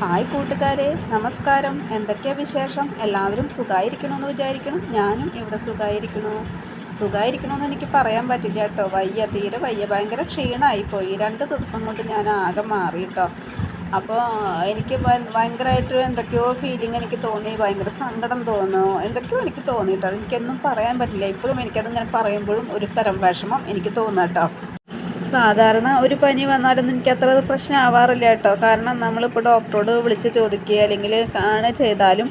Hi കൂട്ടുകാരെ നമസ്കാരം. എന്തൊക്കെയാ വിശേഷം? എല്ലാവരും സുഖമായിരിക്കണമെന്ന് വിചാരിക്കണം ഞാനും ഇവിടെ സുഖമായിരിക്കണു സുഖമായിരിക്കണമെന്ന് എനിക്ക് പറയാൻ പറ്റില്ല കേട്ടോ. വയ്യ തീരെ വയ്യ. ഭയങ്കര ക്ഷീണമായിപ്പോയി രണ്ട് ദിവസം കൊണ്ട് ഞാൻ ആകെ മാറി കേട്ടോ. അപ്പോൾ എനിക്ക് ഭയ- ഭയങ്കരമായിട്ട് എന്തൊക്കെയോ ഫീലിംഗ് എനിക്ക് തോന്നി. ഭയങ്കര സങ്കടം തോന്നുന്നു. എന്തൊക്കെയോ എനിക്ക് തോന്നിയിട്ടോ എനിക്കൊന്നും പറയാൻ പറ്റില്ല. ഇപ്പോഴും എനിക്കതിങ്ങനെ പറയുമ്പോഴും ഒരു തരം വിഷമം എനിക്ക് തോന്നാം കേട്ടോ. സാധാരണ ഒരു പനി വന്നാലൊന്നും എനിക്ക് അത്ര പ്രശ്നമാവാറില്ല കേട്ടോ. കാരണം നമ്മളിപ്പോൾ ഡോക്ടറോട് വിളിച്ച് ചോദിക്കുക അല്ലെങ്കിൽ ആണ് ചെയ്താലും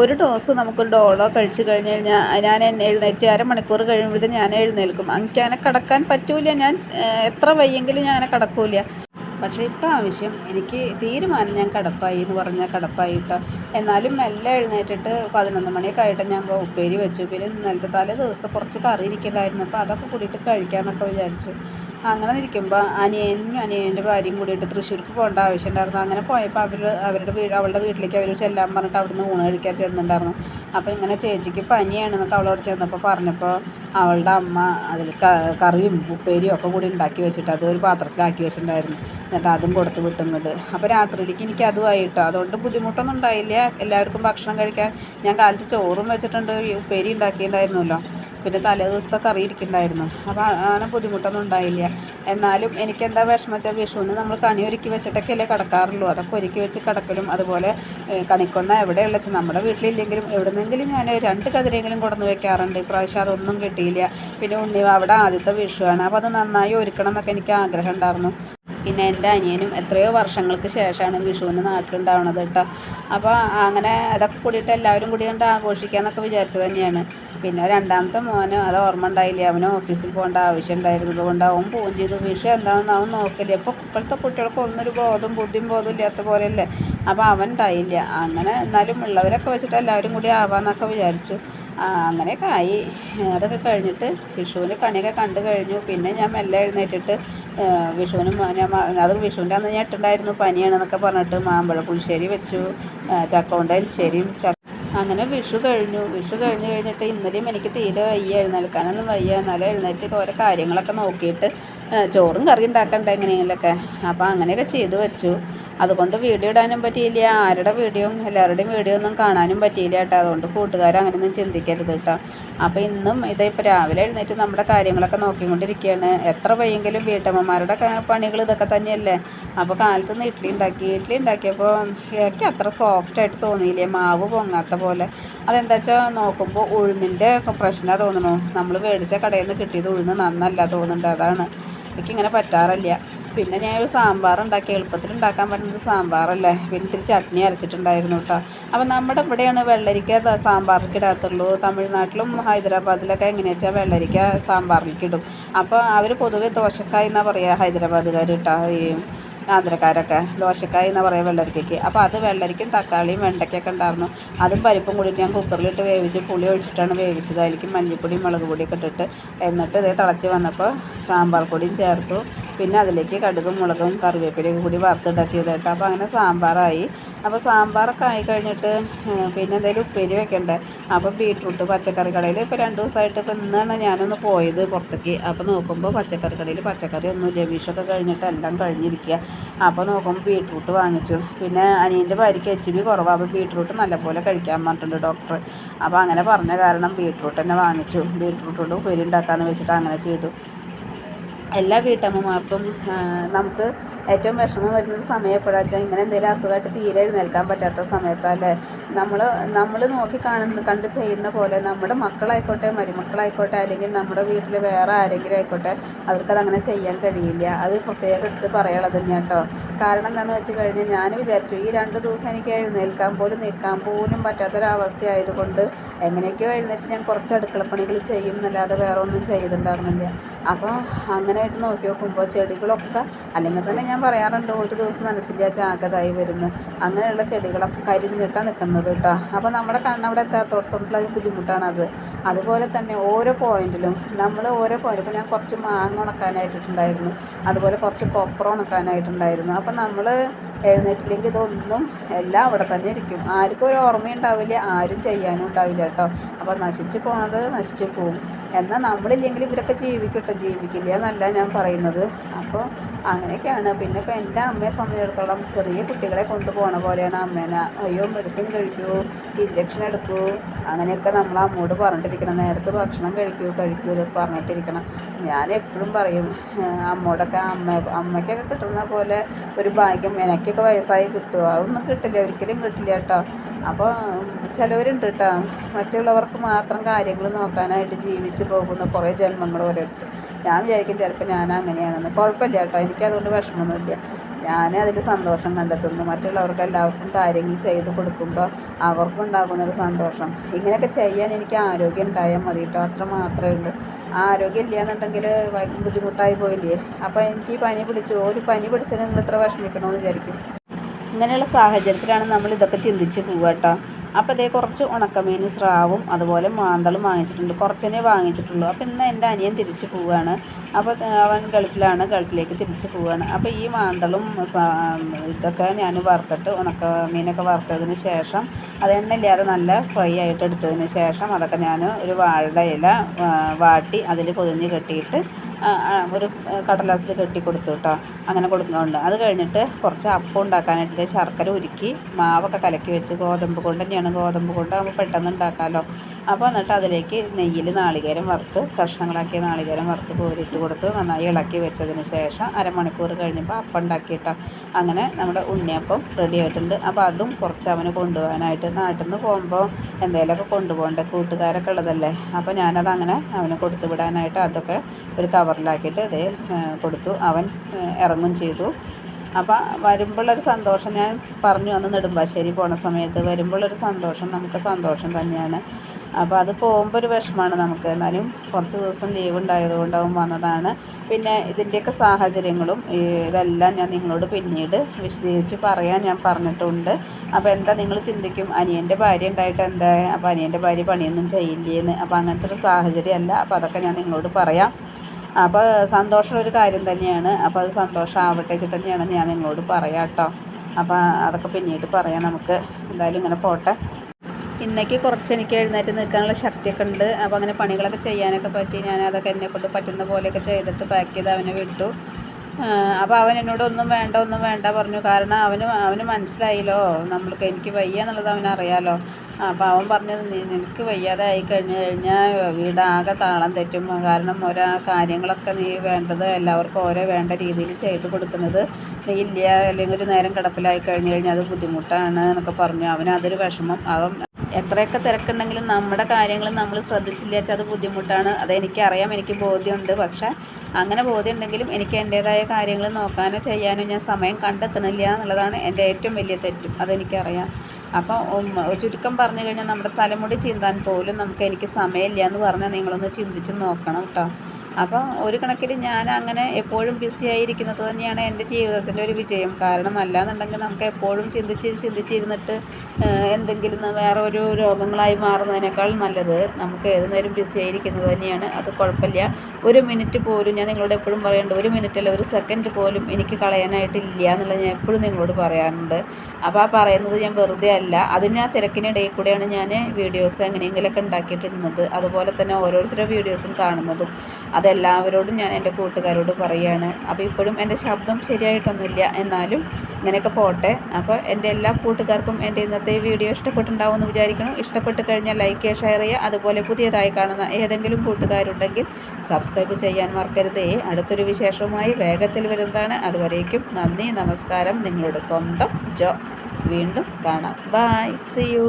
ഒരു ഡോസ് നമുക്ക് ഡോളോ കഴിച്ചു കഴിഞ്ഞ് കഴിഞ്ഞാൽ ഞാൻ എഴുന്നേറ്റ് അരമണിക്കൂർ കഴിയുമ്പോഴത്തേക്കും ഞാൻ എഴുന്നേൽക്കും. എനിക്ക് അങ്ങനെ കിടക്കാൻ പറ്റൂല. ഞാൻ എത്ര വയ്യെങ്കിലും ഞാൻ അങ്ങനെ കിടക്കൂല. പക്ഷേ ഇപ്രാവശ്യം എനിക്ക് തീരുമാനം ഞാൻ കിടപ്പായി എന്ന് പറഞ്ഞാൽ കടപ്പായി കേട്ടോ. എന്നാലും മെല്ലെ എഴുന്നേറ്റിട്ട് പതിനൊന്ന് മണിയൊക്കെ ആയിട്ട് ഞാൻ ഉപ്പേരി വെച്ചു. പിന്നെ ഇന്നലത്തെ തലേ ദിവസത്തെ കുറച്ച് കറി ഇരിക്കണ്ടായിരുന്നു. അപ്പോൾ അതൊക്കെ കൂടിയിട്ട് കഴിക്കാമെന്നൊക്കെ വിചാരിച്ചു. അങ്ങനെ നിൽക്കുമ്പോൾ അനിയനും അനിയന്റെ ഭാര്യയും കൂടിയിട്ട് തൃശ്ശൂർക്ക് പോകേണ്ട ആവശ്യമുണ്ടായിരുന്നു. അങ്ങനെ പോയപ്പോൾ അവർ അവരുടെ വീട് അവളുടെ വീട്ടിലേക്ക് അവർ ചെല്ലാൻ പറഞ്ഞിട്ട് അവിടുന്ന് ഊണ് കഴിക്കാൻ ചെന്നിട്ടുണ്ടായിരുന്നു. അപ്പോൾ ഇങ്ങനെ ചേച്ചിക്ക് പനിയാണെന്നൊക്കെ അവളോട് ചെന്നപ്പോൾ പറഞ്ഞപ്പോൾ അവളുടെ അമ്മ അതിൽ കറിയും ഉപ്പേരിയും ഒക്കെ കൂടി ഉണ്ടാക്കി വെച്ചിട്ട് അത് ഒരു പാത്രത്തിലാക്കി വെച്ചിട്ടുണ്ടായിരുന്നു. എന്നിട്ട് അതും കൊടുത്ത് വിട്ടുന്നത് അപ്പോൾ രാത്രിയിലേക്ക് എനിക്ക് അതുമായി കേട്ടോ അതുകൊണ്ട് ബുദ്ധിമുട്ടൊന്നും ഉണ്ടായില്ല. എല്ലാവർക്കും ഭക്ഷണം കഴിക്കാൻ ഞാൻ കാലത്ത് ചോറും വെച്ചിട്ടുണ്ട്. ഉപ്പേരി ഉണ്ടാക്കിയിട്ടുണ്ടായിരുന്നല്ലോ. പിന്നെ തലേ ദിവസത്തെ കറി ഇരിക്കുന്നുണ്ടായിരുന്നു. അപ്പോൾ അങ്ങനെ ബുദ്ധിമുട്ടൊന്നും ഉണ്ടായില്ല. എന്നാലും എനിക്കെന്താ വിഷമം വെച്ചാൽ വിഷുവിന് നമ്മൾ കണി ഒരുക്കി വെച്ചിട്ടൊക്കെ അല്ലേ കിടക്കാറുള്ളൂ. അതൊക്കെ ഒരുക്കി വെച്ച് കിടക്കലും അതുപോലെ കണിക്കൊന്ന എവിടെയുള്ള വെച്ചാൽ നമ്മുടെ വീട്ടിലില്ലെങ്കിലും എവിടെന്നെങ്കിലും ഞാൻ രണ്ട് കതിരെങ്കിലും കൊടന്ന് വെക്കാറുണ്ട്. ഇപ്രാവശ്യം അതൊന്നും കിട്ടിയില്ല. പിന്നെ ഉണ്ണി അവിടെ ആദ്യത്തെ വിഷുവാണ്. അപ്പോൾ അത് നന്നായി ഒരുക്കണം എന്നൊക്കെ എനിക്ക് ആഗ്രഹം ഉണ്ടായിരുന്നു. പിന്നെ എന്റെ അനിയനും എത്രയോ വർഷങ്ങൾക്ക് ശേഷമാണ് വിഷുവിന് നാട്ടിലുണ്ടാവണത് കേട്ടോ. അപ്പോൾ അങ്ങനെ അതൊക്കെ കൂടിയിട്ട് എല്ലാവരും കൂടി കണ്ട് ആഘോഷിക്കാമെന്നൊക്കെ വിചാരിച്ചത് തന്നെയാണ്. പിന്നെ രണ്ടാമത്തെ മോന് അത് ഓർമ്മ ഉണ്ടായില്ല? അവന് ഓഫീസിൽ പോകേണ്ട ആവശ്യം ഉണ്ടായിരുന്നത് കൊണ്ട് അവൻ പോവും ചെയ്തു. വിഷു എന്താണെന്ന് അവൻ നോക്കില്ല. അപ്പോൾ ഇപ്പോഴത്തെ കുട്ടികൾക്ക് ഒന്നൊരു ബോധം ബുദ്ധിയും ബോധം ഇല്ലാത്ത പോലെയല്ലേ? അപ്പോൾ അവൻ ഉണ്ടായില്ല. അങ്ങനെ എന്നാലും ഉള്ളവരൊക്കെ വെച്ചിട്ട് എല്ലാവരും കൂടി ആവാമെന്നൊക്കെ വിചാരിച്ചു. അങ്ങനെയൊക്കെ ആയി. അതൊക്കെ കഴിഞ്ഞിട്ട് വിഷുവിന് കണിയൊക്കെ കണ്ടു കഴിഞ്ഞു. പിന്നെ ഞാൻ മെല്ലെ എഴുന്നേറ്റിട്ട് വിഷുവിനും ഞാൻ അത് വിഷുവിന്റെ അന്ന് ഞെട്ടുണ്ടായിരുന്നു പനിയാണെന്നൊക്കെ പറഞ്ഞിട്ട് മാമ്പഴ പുളിശ്ശേരി വെച്ചു ചക്കോണ്ട എലിശ്ശേരിയും അങ്ങനെ വിഷു കഴിഞ്ഞു. വിഷു കഴിഞ്ഞു കഴിഞ്ഞിട്ട് ഇന്നലെയും എനിക്ക് തീരെ വയ്യ എഴുന്നേൽക്കാനൊന്നും വയ്യ. എന്നാലും എഴുന്നേറ്റ് ഓരോ കാര്യങ്ങളൊക്കെ നോക്കിയിട്ട് ചോറും കറി ഉണ്ടാക്കണ്ട എങ്ങനെയെങ്കിലൊക്കെ അപ്പോൾ അങ്ങനെയൊക്കെ ചെയ്തു വെച്ചു. അതുകൊണ്ട് വീഡിയോ ഇടാനും പറ്റിയില്ല. ആരുടെ വീഡിയോയും എല്ലാവരുടെയും വീഡിയോ ഒന്നും കാണാനും പറ്റിയില്ല കേട്ടോ. അതുകൊണ്ട് കൂട്ടുകാർ അങ്ങനെയൊന്നും ചിന്തിക്കരുത് കേട്ടോ. അപ്പോൾ ഇന്നും ഇതിപ്പോൾ രാവിലെ എഴുന്നേറ്റ് നമ്മുടെ കാര്യങ്ങളൊക്കെ നോക്കിക്കൊണ്ടിരിക്കുകയാണ്. എത്ര വയ്യെങ്കിലും വീട്ടമ്മമാരുടെ പണികൾ ഇതൊക്കെ തന്നെയല്ലേ? അപ്പോൾ കാലത്ത് നിന്ന് ഇഡ്ഡലി ഉണ്ടാക്കി. ഇഡ്ഡലി ഉണ്ടാക്കിയപ്പോൾ എനിക്ക് അത്ര സോഫ്റ്റായിട്ട് തോന്നിയില്ലേ. മാവ് പൊങ്ങാത്ത പോലെ. അതെന്താ വെച്ചാൽ നോക്കുമ്പോൾ ഉഴുന്നിന്റെ പ്രശ്നമാണ് തോന്നുന്നു. നമ്മൾ മേടിച്ച കടയിൽ നിന്ന് കിട്ടിയത് ഉഴുന്ന് നന്നല്ല തോന്നുന്നുണ്ട്. അതാണ്. എനിക്കിങ്ങനെ പറ്റാറില്ല. പിന്നെ ഞാൻ ഒരു സാമ്പാർ ഉണ്ടാക്കി. എളുപ്പത്തിൽ ഉണ്ടാക്കാൻ പറ്റുന്നത് സാമ്പാറല്ലേ? പിന്നെ ഇത്തിരി ചട്നി അരച്ചിട്ടുണ്ടായിരുന്നു കേട്ടോ. അപ്പോൾ നമ്മുടെ ഇവിടെയാണ് വെള്ളരിക്ക സാമ്പാറിലേക്ക് ഇടാത്തുള്ളൂ. തമിഴ്നാട്ടിലും ഹൈദരാബാദിലൊക്കെ എങ്ങനെയാ വെച്ചാൽ വെള്ളരിക്ക സാമ്പാറിലേക്ക് ഇടും. അപ്പോൾ അവർ പൊതുവേ ദോശക്കായി എന്നാണ് പറയുക ഹൈദരാബാദുകാർ കേട്ടോ ഈ ആന്ധ്രക്കാരൊക്കെ. ദോശക്കായി എന്നാ പറയുക വെള്ളരിക്കയ്ക്ക്. അപ്പോൾ അത് വെള്ളരിക്കും തക്കാളിയും വെണ്ടയ്ക്കൊക്കെ ഉണ്ടായിരുന്നു. അതും പരിപ്പും കൂടിയിട്ട് ഞാൻ കുക്കറിലിട്ട് വേവിച്ച് പുളി ഒഴിച്ചിട്ടാണ് വേവിച്ചത്. അതിലേക്ക് മഞ്ഞൾപ്പൊടിയും മുളക് പൊടിയൊക്കെ ഇട്ടിട്ട് എന്നിട്ട് ഇതേ തിളച്ച് വന്നപ്പോൾ സാമ്പാർ പൊടിയും ചേർത്തു. പിന്നെ അതിലേക്ക് കടുകും മുളകും കറിവേപ്പിലയും കൂടി വറുത്തിടുക ചെയ്തിട്ട് അപ്പോൾ അങ്ങനെ സാമ്പാറായി. അപ്പോൾ സാമ്പാറൊക്കെ ആയി കഴിഞ്ഞിട്ട് പിന്നെ എന്തെങ്കിലും ഉപ്പേരി വെക്കണ്ടേ? അപ്പോൾ ബീട്രൂട്ട് പച്ചക്കറി കടയിൽ ഇപ്പോൾ രണ്ട് ദിവസമായിട്ട് ഇപ്പോൾ ഇന്നാണ് ഞാനൊന്ന് പോയത് പുറത്തേക്ക്. അപ്പോൾ നോക്കുമ്പോൾ പച്ചക്കറി കടയിൽ പച്ചക്കറി ഒന്നും വിഷൊക്കെ കഴിഞ്ഞിട്ട് എല്ലാം കഴിഞ്ഞിരിക്കുക അപ്പോൾ നോക്കുമ്പോൾ ബീട്രൂട്ട് വാങ്ങിച്ചു. പിന്നെ അനിയന്റെ ഭാര്യയ്ക്ക് എച്ച് ബി കുറവാണ് അപ്പോൾ ബീട്രൂട്ട് നല്ലപോലെ കഴിക്കാൻ പറഞ്ഞിട്ടുണ്ട് ഡോക്ടർ അപ്പോൾ അങ്ങനെ പറഞ്ഞ കാരണം ബീട്രൂട്ട് തന്നെ വാങ്ങിച്ചു. ബീട്രൂട്ട് കൊണ്ട് ഉപ്പേരി ഉണ്ടാക്കാമെന്ന് വെച്ചിട്ട് അങ്ങനെ ചെയ്തു. എല്ലാ വീട്ടമ്മമാർക്കും നമുക്ക് ഏറ്റവും വിഷമം വരുന്നൊരു സമയം എപ്പോഴാണെന്ന് ഇങ്ങനെ എന്തെങ്കിലും അസുഖമായിട്ട് തീരെ എഴുന്നേൽക്കാൻ പറ്റാത്ത സമയത്തല്ലേ നമ്മൾ നമ്മൾ നോക്കി കാണുന്ന കണ്ട് ചെയ്യുന്ന പോലെ നമ്മുടെ മക്കളായിക്കോട്ടെ മരുമക്കളായിക്കോട്ടെ അല്ലെങ്കിൽ നമ്മുടെ വീട്ടിൽ വേറെ ആരെങ്കിലും ആയിക്കോട്ടെ അവർക്കത് അങ്ങനെ ചെയ്യാൻ കഴിയില്ല. അത് പ്രത്യേകം എടുത്ത് പറയാനുള്ളത് തന്നെയാണ് കേട്ടോ കാരണം എന്താണെന്ന് വെച്ച് കഴിഞ്ഞാൽ ഞാൻ വിചാരിച്ചു ഈ രണ്ട് ദിവസം എനിക്ക് എഴുന്നേൽക്കാൻ പോലും നിൽക്കാൻ പോലും പറ്റാത്തൊരവസ്ഥ ആയതുകൊണ്ട് എങ്ങനെയൊക്കെയോ എഴുന്നേറ്റ് ഞാൻ കുറച്ച് അടുക്കളപ്പണികൾ ചെയ്യും എന്നല്ലാതെ വേറെ ഒന്നും ചെയ്തിട്ടുണ്ടായിരുന്നില്ല. അപ്പോൾ അങ്ങനെയായിട്ട് നോക്കി നോക്കുമ്പോൾ ചെടികളൊക്കെ അല്ലെങ്കിൽ തന്നെ ഞാൻ പറയാറുണ്ട് ഒരു ദിവസം നനച്ചില്ല ചാകതായി വരുന്നു. അങ്ങനെയുള്ള ചെടികളൊക്കെ കരിഞ്ഞിട്ടാണ് നിൽക്കുന്നത് കേട്ടോ. അപ്പോൾ നമ്മുടെ കണ്ണവിടെ എത്താത്തോടത്തോട്ടുള്ള ഒരു ബുദ്ധിമുട്ടാണത്. അതുപോലെ തന്നെ ഓരോ പോയിന്റിലും നമ്മൾ ഓരോ പോയിന്റ് ഇപ്പോൾ ഞാൻ കുറച്ച് മാങ്ങ ഉണക്കാനായിട്ടുണ്ടായിരുന്നു അതുപോലെ കുറച്ച് കൊപ്ര ഉണക്കാനായിട്ടുണ്ടായിരുന്നു. അപ്പോൾ നമ്മൾ എഴുന്നേറ്റില്ലെങ്കിൽ ഇതൊന്നും എല്ലാം അവിടെ തന്നെ ഇരിക്കും. ആർക്കും ഒരു ഓർമ്മയുണ്ടാവില്ല ആരും ചെയ്യാനും ഉണ്ടാവില്ല കേട്ടോ. അപ്പോൾ നശിച്ചു പോണത് നശിച്ചു പോകും എന്നാൽ നമ്മളില്ലെങ്കിൽ ഇവരൊക്കെ ജീവിക്കട്ടെ ജീവിക്കില്ല എന്നല്ല ഞാൻ പറയുന്നത്. അപ്പോൾ അങ്ങനെയൊക്കെയാണ്. പിന്നെ ഇപ്പോൾ എന്റെ അമ്മയെ സംബന്ധിച്ചിടത്തോളം ചെറിയ കുട്ടികളെ കൊണ്ടുപോകണ പോലെയാണ് അമ്മേനെ. അയ്യോ മെഡിസിൻ കഴിക്കൂ ഇഞ്ചക്ഷൻ എടുക്കൂ അങ്ങനെയൊക്കെ നമ്മൾ അമ്മോട് പറഞ്ഞിട്ടിരിക്കണം. നേരത്തെ ഭക്ഷണം കഴിക്കൂ കഴിക്കൂ ഇതൊക്കെ പറഞ്ഞിട്ടിരിക്കണം. ഞാൻ എപ്പോഴും പറയും അമ്മോടൊക്കെ അമ്മ അമ്മയ്ക്കൊക്കെ കിട്ടുന്ന പോലെ ഒരു ഭാഗ്യം എനിക്കൊക്കെ വയസ്സായി കിട്ടുമോ അതൊന്നും കിട്ടില്ല ഒരിക്കലും കിട്ടില്ല കേട്ടോ. അപ്പോൾ ചിലവരുണ്ട് കേട്ടോ. മറ്റുള്ളവർക്ക് മാത്രം കാര്യങ്ങൾ നോക്കാനായിട്ട് ജീവിച്ച് പോകുന്ന കുറേ ജന്മങ്ങൾ ഓരോരുത്തർ. ഞാൻ വിചാരിക്കും ചിലപ്പോൾ ഞാൻ അങ്ങനെയാണെന്ന്. കുഴപ്പമില്ല കേട്ടോ. എനിക്കതുകൊണ്ട് വിഷമമൊന്നുമില്ല. ഞാൻ അതിൽ സന്തോഷം കണ്ടെത്തുന്നു. മറ്റുള്ളവർക്ക് എല്ലാവർക്കും കാര്യങ്ങൾ ചെയ്ത് കൊടുക്കുമ്പോൾ അവർക്കുണ്ടാകുന്നൊരു സന്തോഷം. ഇങ്ങനെയൊക്കെ ചെയ്യാൻ എനിക്ക് ആരോഗ്യം ഉണ്ടായാൽ മതി കേട്ടോ. അത്ര മാത്രമേ ഉള്ളൂ. ആരോഗ്യം ഇല്ല എന്നുണ്ടെങ്കിൽ ബുദ്ധിമുട്ടായി പോയില്ലേ? അപ്പോൾ എനിക്ക് പനി പിടിച്ചു ഒരു പനി പിടിച്ചതിന് നിങ്ങൾ ഇത്ര വിഷമിക്കണമെന്ന് വിചാരിക്കും. ഇങ്ങനെയുള്ള സാഹചര്യത്തിലാണ് നമ്മൾ ഇതൊക്കെ ചിന്തിച്ച് പോവുക കേട്ടോ. അപ്പോൾ ഇതേ കുറച്ച് ഉണക്കമീൻ സ്രാവും അതുപോലെ മാന്തളും വാങ്ങിച്ചിട്ടുണ്ട്. കുറച്ചേ വാങ്ങിച്ചിട്ടുള്ളൂ. അപ്പോൾ ഇന്ന് എന്റെ അനിയൻ തിരിച്ചു പോവുകയാണ് അപ്പോൾ അവൻ ഗൾഫിലാണ്. ഗൾഫിലേക്ക് തിരിച്ചു പോവുകയാണ് അപ്പോൾ ഈ മാന്തളും ഇതൊക്കെ ഞാൻ വറുത്തിട്ട് ഉണക്ക മീനൊക്കെ വറുത്തതിന് ശേഷം അത് എണ്ണയില്ലാതെ നല്ല ഫ്രൈ ആയിട്ട് എടുത്തതിന് ശേഷം അതൊക്കെ ഞാൻ ഒരു വാഴയുടെ ഇല വാട്ടി അതിൽ പൊതിഞ്ഞ് കെട്ടിയിട്ട് ഒരു കടലാസിൽ കെട്ടി കൊടുത്തു കേട്ടോ അങ്ങനെ കൊടുക്കുന്നുണ്ട്. അത് കഴിഞ്ഞിട്ട് കുറച്ച് അപ്പം ഉണ്ടാക്കാനായിട്ട് ശർക്കര ഉരുക്കി മാവൊക്കെ കലക്കി വെച്ച് ഗോതമ്പ് കൊണ്ട് തന്നെയാണ് ഗോതമ്പ് കൊണ്ട് നമുക്ക് പെട്ടെന്ന് ഉണ്ടാക്കാമല്ലോ അപ്പോൾ എന്നിട്ട് അതിലേക്ക് നെയ്യിൽ നാളികേരം വറുത്ത് കഷ്ണങ്ങളാക്കിയ നാളികേരം വറുത്ത് കോരിയിട്ട് കൊടുത്ത് നന്നായി ഇളക്കി വെച്ചതിന് ശേഷം അരമണിക്കൂർ കഴിഞ്ഞപ്പോൾ അപ്പം ഉണ്ടാക്കിയിട്ടോ അങ്ങനെ നമ്മുടെ ഉണ്ണിയപ്പം റെഡി ആയിട്ടുണ്ട്. അപ്പോൾ അതും കുറച്ച് അവന് കൊണ്ടുപോകാനായിട്ട് നാട്ടിൽ നിന്ന് പോകുമ്പോൾ എന്തെങ്കിലുമൊക്കെ കൊണ്ടുപോകണ്ടേ? കൂട്ടുകാരൊക്കെ ഉള്ളതല്ലേ? അപ്പോൾ ഞാനത് അങ്ങനെ അവന് കൊടുത്തു വിടാനായിട്ട് അതൊക്കെ ഒരു കവറിലാക്കിയിട്ട് ഇതേ കൊടുത്തു. അവൻ ഇറങ്ങും ചെയ്തു. അപ്പോൾ വരുമ്പോഴൊരു സന്തോഷം ഞാൻ പറഞ്ഞു അന്ന് നെടുമ്പാശ്ശേരി പോണ സമയത്ത് വരുമ്പോഴൊരു സന്തോഷം നമുക്ക് സന്തോഷം തന്നെയാണ്. അപ്പോൾ അത് പോകുമ്പോൾ ഒരു വിഷമമാണ് നമുക്ക്. എന്നാലും കുറച്ച് ദിവസം ലീവ് ഉണ്ടായതുകൊണ്ട് അവൻ വന്നതാണ്. പിന്നെ ഇതിന്റെയൊക്കെ സാഹചര്യങ്ങളും ഇതെല്ലാം ഞാൻ നിങ്ങളോട് പിന്നീട് വിശദീകരിച്ച് പറയാൻ ഞാൻ പറഞ്ഞിട്ടുണ്ട്. അപ്പോൾ എന്താ നിങ്ങൾ ചിന്തിക്കും? അനിയന്റെ ഭാര്യ ഉണ്ടായിട്ട് എന്താ? അപ്പോൾ അനിയന്റെ ഭാര്യ പണിയൊന്നും ചെയ്യില്ലേന്ന്. അപ്പോൾ അങ്ങനത്തെ ഒരു സാഹചര്യമല്ല. അപ്പോൾ അതൊക്കെ ഞാൻ നിങ്ങളോട് പറയാം. അപ്പോൾ സന്തോഷമുള്ളൊരു കാര്യം തന്നെയാണ്. അപ്പോൾ അത് സന്തോഷമാവട്ടെ വെച്ചിട്ട് തന്നെയാണ് ഞാൻ നിങ്ങളോട് പറയാം കേട്ടോ അപ്പോൾ അതൊക്കെ പിന്നീട് പറയാം നമുക്ക്. എന്തായാലും ഇങ്ങനെ പോട്ടെ. ഇന്നേക്ക് കുറച്ച് എനിക്ക് എഴുന്നേറ്റ് നിൽക്കാനുള്ള ശക്തിയൊക്കെ ഉണ്ട്. അപ്പോൾ അങ്ങനെ പണികളൊക്കെ ചെയ്യാനൊക്കെ പറ്റി ഞാൻ അതൊക്കെ എന്നെ കൊണ്ട് പറ്റുന്ന പോലെയൊക്കെ ചെയ്തിട്ട് പാക്ക് ചെയ്ത് അവനെ വിട്ടു. അപ്പോൾ അവൻ എന്നോട് ഒന്നും വേണ്ട ഒന്നും വേണ്ട പറഞ്ഞു. കാരണം അവന് അവന് മനസ്സിലായില്ലോ നമ്മൾക്ക് എനിക്ക് വയ്യ എന്നുള്ളത് അവനറിയാലോ അപ്പോൾ അവൻ പറഞ്ഞത് നീ നിനക്ക് വയ്യാതെ ആയി കഴിഞ്ഞ് കഴിഞ്ഞാൽ വീടാകെ താളം തെറ്റും. കാരണം ഓരോ കാര്യങ്ങളൊക്കെ നീ വേണ്ടത് എല്ലാവർക്കും ഓരോ വേണ്ട രീതിയിൽ ചെയ്ത് കൊടുക്കുന്നത് നീ ഇല്ല അല്ലെങ്കിൽ ഒരു നേരം കിടപ്പിലായി കഴിഞ്ഞു കഴിഞ്ഞാൽ അത് ബുദ്ധിമുട്ടാണ് എന്നൊക്കെ പറഞ്ഞു. അവന് അതൊരു വിഷമം. അവൻ എത്രയൊക്കെ തിരക്കുണ്ടെങ്കിലും നമ്മുടെ കാര്യങ്ങൾ നമ്മൾ ശ്രദ്ധിച്ചില്ല വെച്ചാൽ അത് ബുദ്ധിമുട്ടാണ്. അതെനിക്കറിയാം എനിക്ക് ബോധ്യമുണ്ട്. പക്ഷേ അങ്ങനെ ബോധ്യമുണ്ടെങ്കിലും എനിക്ക് എന്റേതായ കാര്യങ്ങൾ നോക്കാനോ ചെയ്യാനോ ഞാൻ സമയം കണ്ടെത്തണില്ല എന്നുള്ളതാണ് എന്റെ ഏറ്റവും വലിയ തെറ്റും. അതെനിക്കറിയാം. അപ്പം ചുരുക്കം പറഞ്ഞു കഴിഞ്ഞാൽ നമ്മുടെ തലമുടി ചീന്താൻ പോലും നമുക്ക് എനിക്ക് സമയമില്ല എന്ന് പറഞ്ഞാൽ നിങ്ങളൊന്ന് ചിന്തിച്ച് നോക്കണം കേട്ടോ. അപ്പോൾ ഒരു കണക്കിൽ ഞാൻ അങ്ങനെ എപ്പോഴും ബിസി ആയിരിക്കുന്നത് തന്നെയാണ് എന്റെ ജീവിതത്തിന്റെ ഒരു വിജയം. കാരണം അല്ലാന്നുണ്ടെങ്കിൽ നമുക്ക് എപ്പോഴും ചിന്തിച്ച് ചിന്തിച്ചിരുന്നിട്ട് എന്തെങ്കിലും വേറെ ഒരു രോഗങ്ങളായി മാറുന്നതിനേക്കാൾ നല്ലത് നമുക്ക് ഏത് നേരം ബിസി ആയിരിക്കുന്നത് തന്നെയാണ്. അത് കുഴപ്പമില്ല. ഒരു മിനിറ്റ് പോലും ഞാൻ നിങ്ങളോട് എപ്പോഴും പറയുന്നുണ്ട് ഒരു മിനിറ്റ് അല്ല ഒരു സെക്കൻഡ് പോലും എനിക്ക് കളയാനായിട്ടില്ല എന്നുള്ളത് ഞാൻ എപ്പോഴും നിങ്ങളോട് പറയാറുണ്ട്. അപ്പോൾ ആ പറയുന്നത് ഞാൻ വെറുതെ അല്ല. അതിന് ആ തിരക്കിനിടയിൽ കൂടെയാണ് ഞാൻ വീഡിയോസ് എങ്ങനെയെങ്കിലുമൊക്കെ ഉണ്ടാക്കിയിട്ടിടുന്നത്. അതുപോലെ തന്നെ ഓരോരുത്തരുടെ വീഡിയോസും കാണുന്നതും. അതെല്ലാവരോടും ഞാൻ എന്റെ കൂട്ടുകാരോട് പറയുകയാണ് അപ്പോൾ ഇപ്പോഴും എന്റെ ശബ്ദം ശരിയായിട്ടൊന്നുമില്ല. എന്നാലും ഇങ്ങനെയൊക്കെ പോട്ടെ. അപ്പോൾ എന്റെ എല്ലാ കൂട്ടുകാർക്കും എന്റെ ഇന്നത്തെ വീഡിയോ ഇഷ്ടപ്പെട്ടുണ്ടാവും എന്ന് വിചാരിക്കണം ഇഷ്ടപ്പെട്ട് കഴിഞ്ഞാൽ ലൈക്ക് ഷെയർ ചെയ്യുക. അതുപോലെ പുതിയതായി കാണുന്ന ഏതെങ്കിലും കൂട്ടുകാരുണ്ടെങ്കിൽ സബ്സ്ക്രൈബ് ചെയ്യാൻ മറക്കരുതേ. അടുത്തൊരു വിശേഷവുമായി വേഗത്തിൽ വരുന്നതാണ്. അതുവരേക്കും നന്ദി നമസ്കാരം. നിങ്ങളുടെ സ്വന്തം ജോ. വീണ്ടും കാണാം. Bye C U